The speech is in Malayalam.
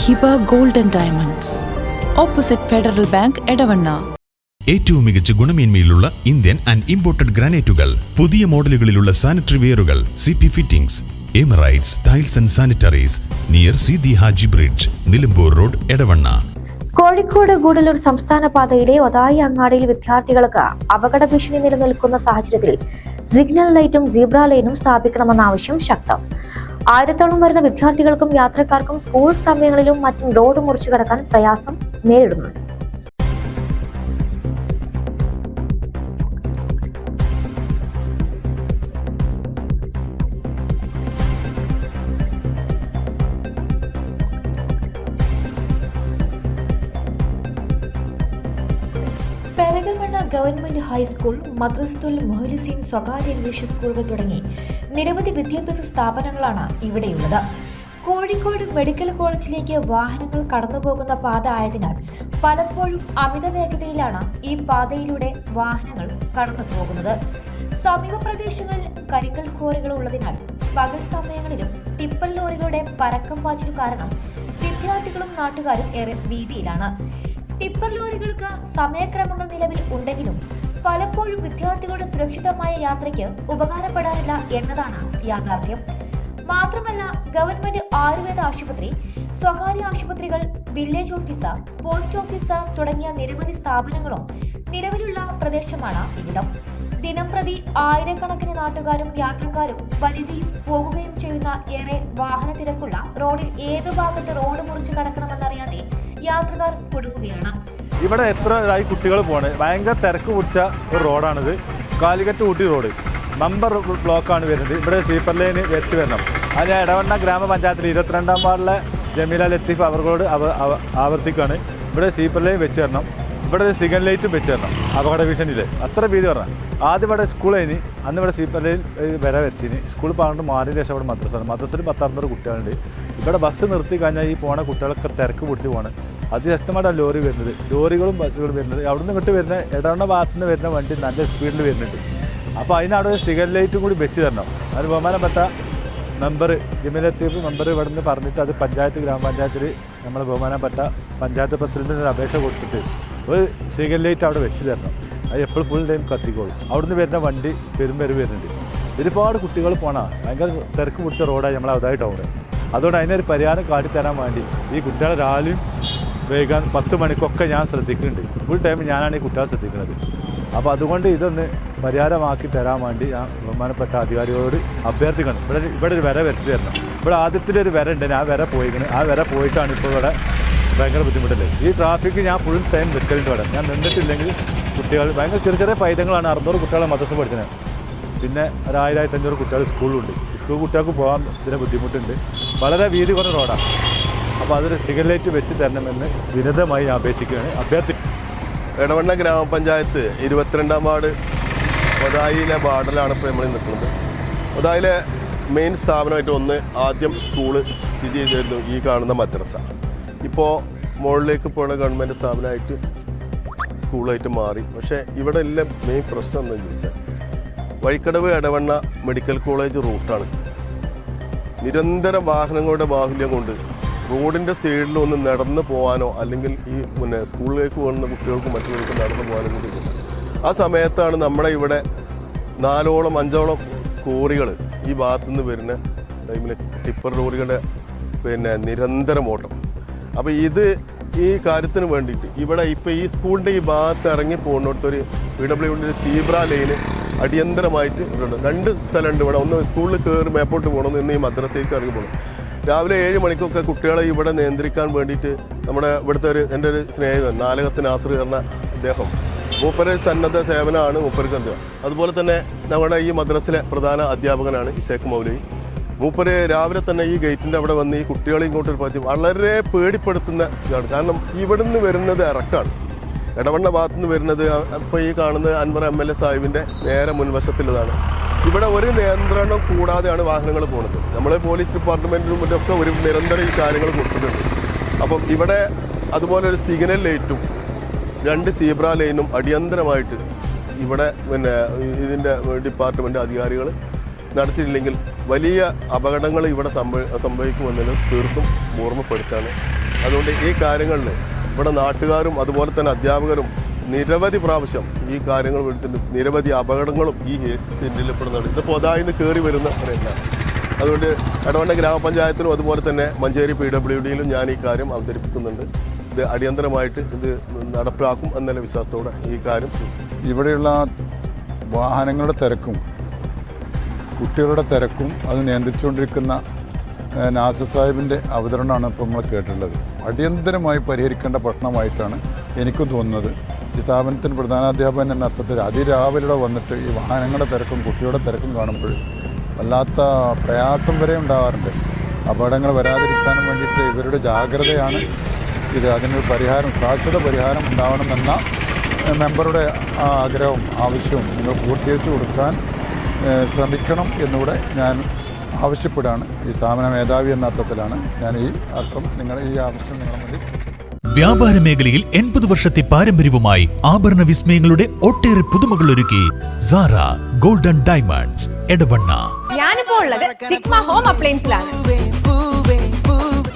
Hiba gold and diamonds. Opposite Federal Bank Edavanna. ഏറ്റവും മികച്ച ഗുണമേന്മയിലുള്ള ഇന്ത്യൻ ആൻഡ് ഇമ്പോർട്ടഡ് ഗ്രാനൈറ്റുകൾ പുതിയ മോഡലുകളിലുള്ള sanitary വെയറുകൾ C P fittings Emirates tiles and sanitaries near C D Haji bridge Nilambur road Edavanna. Kozhikode Gudalur സംസ്ഥാന പാതയിലെ ഒതായി അങ്ങാടിയിൽ വിദ്യാർത്ഥികൾക്ക് അപകട ഭീഷണി നിലനിൽക്കുന്ന സാഹചര്യത്തിൽ സിഗ്നൽ ലൈറ്റും സീബ്ര ലൈനും സ്ഥാപിക്കണമെന്ന ആവശ്യം ശക്തം. ആയിരത്തോളം വരുന്ന വിദ്യാർത്ഥികൾക്കും യാത്രക്കാർക്കും സ്കൂൾ സമയങ്ങളിലും മറ്റും റോഡ് മുറിച്ചു കടക്കാൻ പ്രയാസം നേരിടുന്നുണ്ട്. ഗവൺമെന്റ് ഹൈസ്കൂൾ മദ്രസത്തുൽ മൊഹലിസീൻ സ്വകാര്യ ഇംഗ്ലീഷ് സ്കൂളുകൾ തുടങ്ങി നിരവധി വിദ്യാഭ്യാസ സ്ഥാപനങ്ങളാണ് ഇവിടെയുള്ളത്. കോഴിക്കോട് മെഡിക്കൽ കോളേജിലേക്ക് വാഹനങ്ങൾ കടന്നുപോകുന്ന പാത ആയതിനാൽ പലപ്പോഴും അമിത വേഗതയിലാണ് ഈ പാതയിലൂടെ വാഹനങ്ങൾ കടന്നു പോകുന്നത് സമീപ പ്രദേശങ്ങളിൽ കരിക്കൽ ക്വാറികൾ ഉള്ളതിനാൽ പകൽ സമയങ്ങളിലും ടിപ്പൽ ലോറികളുടെ പരക്കം പാച്ചിൽ കാരണം വിദ്യാർത്ഥികളും നാട്ടുകാരും ഏറെ ഭീതിയിലാണ്. ടിപ്പർ ലോറികൾക്ക് സമയക്രമങ്ങൾ നിലവിൽ ഉണ്ടെങ്കിലും പലപ്പോഴും വിദ്യാർത്ഥികളുടെ സുരക്ഷിതമായ യാത്രയ്ക്ക് ഉപകാരപ്പെടാറില്ല എന്നതാണ് യാഥാർത്ഥ്യം. മാത്രമല്ല ഗവൺമെന്റ് ആയുർവേദ ആശുപത്രി സ്വകാര്യ ആശുപത്രികൾ വില്ലേജ് ഓഫീസർ പോസ്റ്റ് ഓഫീസർ തുടങ്ങിയ നിരവധി സ്ഥാപനങ്ങളും നിലവിലുള്ള പ്രദേശമാണ് ഇവിടം. ദിനംപ്രതി ആയിരക്കണക്കിന് നാട്ടുകാരും യാത്രക്കാരും വരികയും പോകുകയും ചെയ്യുന്ന ഏറെ വാഹന തിരക്കുള്ള റോഡിൽ ഏത് ഭാഗത്ത് റോഡ് മുറിച്ച് കടക്കണമെന്നറിയാതെ യാത്രക്കാർ കുടുങ്ങുകയാണ്. ഇവിടെ എത്ര ഇതായി കുട്ടികൾ പോണ് ഭയങ്കര തിരക്ക് പിടിച്ച ഒരു റോഡാണിത്. കാലിക്കറ്റ് ഊട്ടി റോഡ്. നമ്പർ ബ്ലോക്കാണ് വരുന്നത്. ഇവിടെ സ്ലീപ്പർ ലൈന് വെച്ച് വരണം. അത് ഇടവണ്ണ ഗ്രാമപഞ്ചായത്തിൽ ഇരുപത്തിരണ്ടാം വാർഡിലെ ജമീല ലത്തീഫ് അവർക്കോട് അവ- അവ- ആവർത്തിക്കാണ്. ഇവിടെ സ്ലീപ്പർ ലൈൻ വെച്ച് തരണം ഇവിടെ ഒരു സിഗൻ ലൈറ്റും വെച്ച് തരണം അപകട ഭീഷണിയിൽ അത്ര ഭീതി പറഞ്ഞാൽ ആദ്യം ഇവിടെ സ്കൂളേനി അന്ന് ഇവിടെ ലൈൻ വരെ വെച്ചിന്. സ്കൂൾ പറഞ്ഞിട്ട് മാറിയ ശേഷം ഇവിടെ മദ്രസ മദ്രസയിൽ പത്തറുന്നൂറ് കുട്ടികളുണ്ട്. ഇവിടെ ബസ് നിർത്തി കഴിഞ്ഞാൽ ഈ പോണ കുട്ടികളൊക്കെ തിരക്ക് പിടിച്ച് പോകണം അതിശക്തമായിട്ടാണ് ലോറി വരുന്നത്. ലോറികളും ബസ്സുകളും വരുന്നത്. അവിടുന്ന് ഇങ്ങോട്ട് വരുന്ന ഇടവണ്ണ ഭാഗത്ത് നിന്ന് വരുന്ന വണ്ടി നല്ല സ്പീഡിൽ വരുന്നുണ്ട്. അപ്പോൾ അതിനവിടെ ഒരു സിഗൻ ലൈറ്റും കൂടി വെച്ച് തരണം. അതിന് ബഹുമാനപ്പെട്ട മെമ്പർ ജമീലത്തീഫ് മെമ്പർ ഇവിടെ നിന്ന് പറഞ്ഞിട്ട് അത് പഞ്ചായത്ത് ഗ്രാമപഞ്ചായത്തിൽ നമ്മൾ ബഹുമാനപ്പെട്ട പഞ്ചായത്ത് പ്രസിഡന്റിന് ഒരു അപേക്ഷ കൊടുത്തിട്ട് ഒരു സിഗർ ലൈറ്റ് അവിടെ വെച്ച് തരണം. അത് എപ്പോഴും ഫുൾ ടൈം കത്തിക്കോളും. അവിടുന്ന് വരുന്ന വണ്ടി പെരും വരും വരുന്നുണ്ട്. ഒരുപാട് കുട്ടികൾ പോണാ. ഭയങ്കര തിരക്ക് പിടിച്ച റോഡായി നമ്മളെ അതായി ടൗണ് അതുകൊണ്ട് അതിനൊരു പരിഹാരം കാട്ടിത്തരാൻ വേണ്ടി ഈ കുട്ടികളെ രാവിലെയും വൈകാൻ പത്ത് മണിക്കൊക്കെ ഞാൻ ശ്രദ്ധിക്കുന്നുണ്ട്. ഫുൾ ടൈം ഞാനാണ് ഈ കുട്ടികളെ ശ്രദ്ധിക്കുന്നത്. അപ്പോൾ അതുകൊണ്ട് ഇതൊന്ന് പരിഹാരമാക്കി തരാൻ വേണ്ടി ഞാൻ ബഹുമാനപ്പെട്ട അധികാരികളോട് അഭ്യർത്ഥിക്കണം ഇവിടെ ഇവിടെ ഒരു വര വരച്ച് തരണം. ഇവിടെ ആദ്യത്തിലൊരു വര ഉണ്ട് ആ വര പോയിക്കണ്. ആ വര പോയിട്ടാണ് ഇപ്പോൾ ഇവിടെ ഭയങ്കര ബുദ്ധിമുട്ടല്ലേ? ഈ ട്രാഫിക്ക് ഞാൻ ഫുൾ ടൈം നിൽക്കലുണ്ട് ഇവിടെ. ഞാൻ നിന്നിട്ടില്ലെങ്കിൽ കുട്ടികൾ ഭയങ്കര ചെറിയ ചെറിയ പൈതങ്ങളാണ്. അറുന്നൂറ് കുട്ടികളെ മദ്രസ പഠിക്കുന്നത് പിന്നെ ഒരു ആയിരം ആയിരത്തി അഞ്ഞൂറ് കുട്ടികൾ സ്കൂളിലുണ്ട്. സ്കൂൾ കുട്ടികൾക്ക് പോകാൻ ഇതിന് ബുദ്ധിമുട്ടുണ്ട്. വളരെ വീതി കുറഞ്ഞ റോഡാണ് അപ്പോൾ അതൊരു സിഗലേറ്റ് വെച്ച് തരണമെന്ന് വിനതമായി അപേക്ഷിക്കുകയാണ്. അഭ്യർത്ഥി എടവണ്ണ ഗ്രാമപഞ്ചായത്ത് ഇരുപത്തിരണ്ടാം വാർഡ് ഒതായിലെ വാർഡിലാണ് ഇപ്പോൾ നമ്മൾ നിൽക്കുന്നത്. ഒതായിലെ മെയിൻ സ്ഥാപനമായിട്ട് ഒന്ന് ആദ്യം സ്കൂൾ സ്ഥിതി ചെയ്തിരുന്നു ഈ കാണുന്ന മദ്രസ. ഇപ്പോൾ മുകളിലേക്ക് പോണ ഗവൺമെന്റ് സ്ഥാപനമായിട്ട് സ്കൂളായിട്ട് മാറി. പക്ഷേ ഇവിടെ എല്ലാം മെയിൻ പ്രശ്നം എന്താണെന്ന് ചോദിച്ചാൽ വഴിക്കടവ് ഇടവണ്ണ മെഡിക്കൽ കോളേജ് റൂട്ടാണ് നിരന്തരം വാഹനങ്ങളുടെ ബാഹുല്യം കൊണ്ട് റോഡിന്റെ സൈഡിൽ ഒന്ന് നടന്നു പോകാനോ അല്ലെങ്കിൽ ഈ പിന്നെ സ്കൂളിലേക്ക് പോകുന്ന കുട്ടികൾക്കും മറ്റുള്ളവർക്കും നടന്നു പോകാനോ കൂടി ആ സമയത്താണ് നമ്മുടെ ഇവിടെ നാലോളം അഞ്ചോളം കോറികൾ ഈ ഭാഗത്തുനിന്ന് വരുന്ന ടൈമിൽ ടിപ്പർ ലോറികളുടെ പിന്നെ നിരന്തരം ഓട്ടം. അപ്പോൾ ഇത് ഈ കാര്യത്തിന് വേണ്ടിയിട്ട് ഇവിടെ ഇപ്പോൾ ഈ സ്കൂളിന്റെ ഈ ഭാഗത്ത് ഇറങ്ങി പോകുന്നിടത്തൊരു പി ഡബ്ല്യുഡിന്റെ സീബ്ര ലൈന് അടിയന്തരമായിട്ട് ഇവിടെയുണ്ട് രണ്ട് സ്ഥലമുണ്ട് ഇവിടെ. ഒന്ന് സ്കൂളിൽ കയറി മേപ്പോട്ട് പോകണം ഇന്ന് ഈ മദ്രസയ്ക്ക് ഇറങ്ങി പോകണം. രാവിലെ ഏഴ് മണിക്കൊക്കെ കുട്ടികളെ ഇവിടെ നിയന്ത്രിക്കാൻ വേണ്ടിയിട്ട് നമ്മുടെ ഇവിടുത്തെ ഒരു എന്റെ ഒരു സ്നേഹിതൻ നാലകത്തിന് ആശ്രയിക്കുന്ന അദ്ദേഹം. മൂപ്പര് സന്നദ്ധ സേവനമാണ് മൂപ്പർക്ക് അതുപോലെ തന്നെ നമ്മുടെ ഈ മദ്രസിലെ പ്രധാന അധ്യാപകനാണ് ഷേഖ് മൗലവി. മൂപ്പര് രാവിലെ തന്നെ ഈ ഗേറ്റിന്റെ അവിടെ വന്ന് ഈ കുട്ടികളെ ഇങ്ങോട്ട് പറ്റി വളരെ പേടിപ്പെടുത്തുന്ന ഇതാണ്. കാരണം ഇവിടുന്ന് വരുന്നത് ഇറക്കാണ് ഇടവണ്ണ ഭാഗത്തു നിന്ന് വരുന്നത് ഇപ്പോൾ ഈ കാണുന്ന അൻവർ എം എൽ എ സാഹിബിന്റെ നേരെ മുൻവശത്തുള്ളതാണ്. ഇവിടെ ഒരു നിയന്ത്രണം കൂടാതെയാണ് വാഹനങ്ങൾ പോകുന്നത്. നമ്മൾ പോലീസ് ഡിപ്പാർട്ട്മെന്റിനും മറ്റൊക്കെ ഒരു നിരന്തരം ഈ കാര്യങ്ങൾ കൊടുത്തിട്ടുണ്ട് അപ്പം ഇവിടെ അതുപോലെ ഒരു സിഗ്നൽ ലൈറ്റും രണ്ട് സീബ്ര ലൈനും അടിയന്തരമായിട്ട് ഇവിടെ പിന്നെ ഇതിന്റെ ഡിപ്പാർട്ട്മെന്റ് അധികാരികൾ നടത്തിയില്ലെങ്കിൽ വലിയ അപകടങ്ങൾ ഇവിടെ സംഭവ സംഭവിക്കുമെന്നതിന് തീർത്തും ഓർമ്മപ്പെടുത്താണ്. അതുകൊണ്ട് ഈ കാര്യങ്ങളിൽ ഇവിടെ നാട്ടുകാരും അതുപോലെ തന്നെ അധ്യാപകരും നിരവധി പ്രാവശ്യം ഈ കാര്യങ്ങൾ വിളിച്ചിട്ട് നിരവധി അപകടങ്ങളും ഈ സെന്റിൽ പെടുന്നുണ്ട്. ഇത് പൊതായിന്ന് കയറി വരുന്ന ഒരെണ്ണമാണ് അതുകൊണ്ട് എടവണ്ണ ഗ്രാമപഞ്ചായത്തിലും അതുപോലെ തന്നെ മഞ്ചേരി പി ഡബ്ല്യു ഡിയിലും ഞാൻ ഈ കാര്യം അവതരിപ്പിക്കുന്നുണ്ട്. ഇത് അടിയന്തരമായിട്ട് ഇത് നടപ്പിലാക്കും എന്നുള്ള വിശ്വാസത്തോടെ ഈ കാര്യം ഇവിടെയുള്ള വാഹനങ്ങളുടെ തിരക്കും കുട്ടികളുടെ തിരക്കും അത് നിയന്ത്രിച്ചുകൊണ്ടിരിക്കുന്ന നാസ സാഹിബിന്റെ അവതരണമാണ് ഇപ്പോൾ നമ്മൾ കേട്ടിട്ടുള്ളത്. അടിയന്തരമായി പരിഹരിക്കേണ്ട പ്രശ്നമായിട്ടാണ് എനിക്കും തോന്നുന്നത്. ഈ സ്ഥാപനത്തിന് പ്രധാനാധ്യാപകൻ എന്ന അർത്ഥത്തിൽ അതിരാവിലെ വന്നിട്ട് ഈ വാഹനങ്ങളുടെ തിരക്കും കുട്ടികളുടെ തിരക്കും കാണുമ്പോൾ വല്ലാത്ത പ്രയാസം വരെ ഉണ്ടാവാറുണ്ട്. അപകടങ്ങൾ വരാതിരിക്കാനും വേണ്ടിയിട്ട് ഇവരുടെ ജാഗ്രതയാണ് ഇത്. അതിനൊരു പരിഹാരം ശാശ്വത പരിഹാരം ഉണ്ടാവണമെന്ന മെമ്പറുടെ ആഗ്രഹവും ആവശ്യവും നിങ്ങൾ പൂർത്തീകരിച്ചു കൊടുക്കാൻ ശ്രമിക്കണം എന്നുകൂടെ ഞാൻ ആവശ്യപ്പെടുകയാണ്. ഈ സ്ഥാപന മേധാവി എന്ന അർത്ഥത്തിലാണ് ഞാൻ ഈ അർത്ഥം നിങ്ങൾ ഈ ആവശ്യം നിങ്ങളുടെ മുന്നിൽ വ്യാപാര മേഖലയിൽ എൺപത് വർഷത്തെ പാരമ്പര്യവുമായി ആഭരണ വിസ്മയങ്ങളുടെ ഒട്ടേറെ പുതുമകൾ ഒരുക്കി സാറ ഗോൾഡൻ ഡയമണ്ട്സ് എടവണ്ണ. ഞാനിപ്പോ ഉള്ളത് സിഗ്മ ഹോം അപ്ലയൻസിലാണ്